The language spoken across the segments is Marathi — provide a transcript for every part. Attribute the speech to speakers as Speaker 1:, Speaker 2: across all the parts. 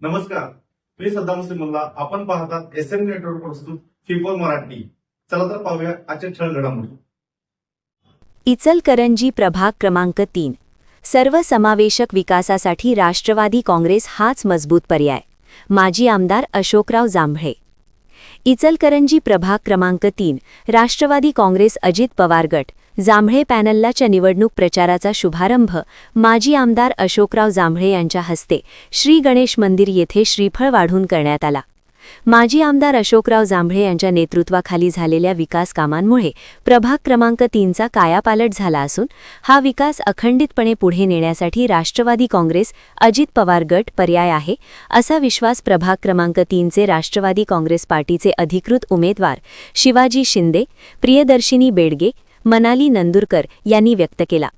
Speaker 1: नमस्कार. मी सद्दाम सिमल्ला आपण पाहतात एस एम नेटवर्क प्रस्तुत फिफोर मराठी. चला तर पाहूया आजच्या ठळ घडामोडी.
Speaker 2: इचलकरंजी प्रभाग क्रमांक तीन. सर्वसमावेशक विकासासाठी राष्ट्रवादी काँग्रेस हाच मजबूत पर्याय. माजी आमदार अशोकराव जांभळे. इचलकरंजी प्रभाग क्रमांक तीन. राष्ट्रवादी काँग्रेस अजित पवार गट. जांभळे पॅनललाच्या निवडणूक प्रचाराचा शुभारंभ माजी आमदार अशोकराव जांभळे यांच्या हस्ते श्री गणेश मंदिर येथे श्रीफळ वाढून करण्यात आला. माजी आमदार अशोकराव जांभळे यांच्या नेतृत्वाखाली झालेल्या विकास कामांमुळे प्रभाग क्रमांक तीनचा कायापालट झाला असून हा विकास अखंडितपणे पुढे नेण्यासाठी राष्ट्रवादी काँग्रेस अजित पवार गट पर्याय आहे असा विश्वास प्रभाग क्रमांक तीनचे राष्ट्रवादी काँग्रेस पार्टीचे अधिकृत उमेदवार शिवाजी शिंदे प्रियदर्शिनी बेडगे मनाली नंदुरकर यांनी व्यक्त केला.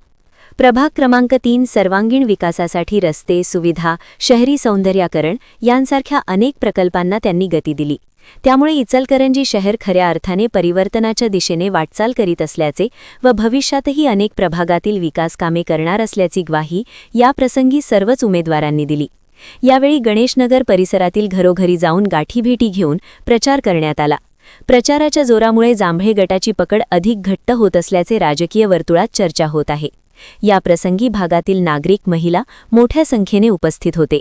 Speaker 2: प्रभाग क्रमांक तीन सर्वांगीण विकासासाठी रस्ते सुविधा शहरी सौंदर्याकरण यांसारख्या अनेक प्रकल्पांना त्यांनी गती दिली. त्यामुळे इचलकरंजी शहर खऱ्या अर्थाने परिवर्तनाच्या दिशेने वाटचाल करीत असल्याचे व भविष्यातही अनेक प्रभागातील विकासकामे करणार असल्याची ग्वाही याप्रसंगी सर्वच उमेदवारांनी दिली. यावेळी गणेशनगर परिसरातील घरोघरी जाऊन गाठीभेटी घेऊन प्रचार करण्यात आला. प्रचाराच्या जोरामुळे जांभळे गटाची पकड अधिक घट्ट होत असल्याचे राजकीय वर्तुळात चर्चा होत आहे. या प्रसंगी भागातील नागरिक महिला मोठ्या संख्येने उपस्थित होते.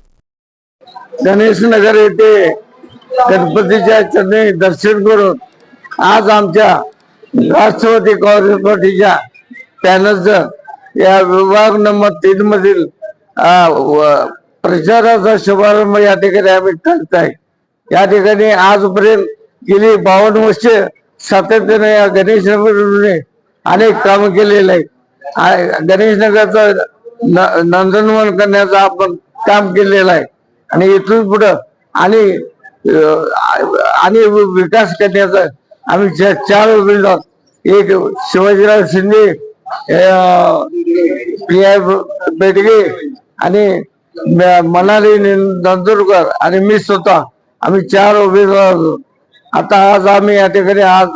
Speaker 3: गणेशनगर येथे गणपतीच्या चरणी दर्शन करून आज आमच्या राष्ट्रवादी काँग्रेस पार्टीच्या पॅनलचं या विभाग नंबर तीन मधील प्रचाराचा शुभारंभ या ठिकाणी आम्ही करत आहे या ठिकाणी आजपर्यंत गेली बावन्न वर्ष सातत्याने या गणेश नगरने अनेक काम केलेले आहे आ- गणेश नगरचं न- नंदनवन करण्याचं आपण काम केलेलं आहे. आणि इथून पुढं आणि आणि विकास करण्याचा आम्ही चार उमेदवार एक शिवाजीराव शिंदे पी प्रिया बेडगे आणि मनाली नंदुरकर आणि मी स्वतः आम्ही चार उमेदवार आता आज आम्ही या ठिकाणी आज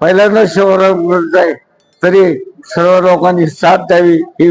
Speaker 3: पहिल्यांदा शहरात आहे तरी सर्व लोकांनी साथ द्यावी ही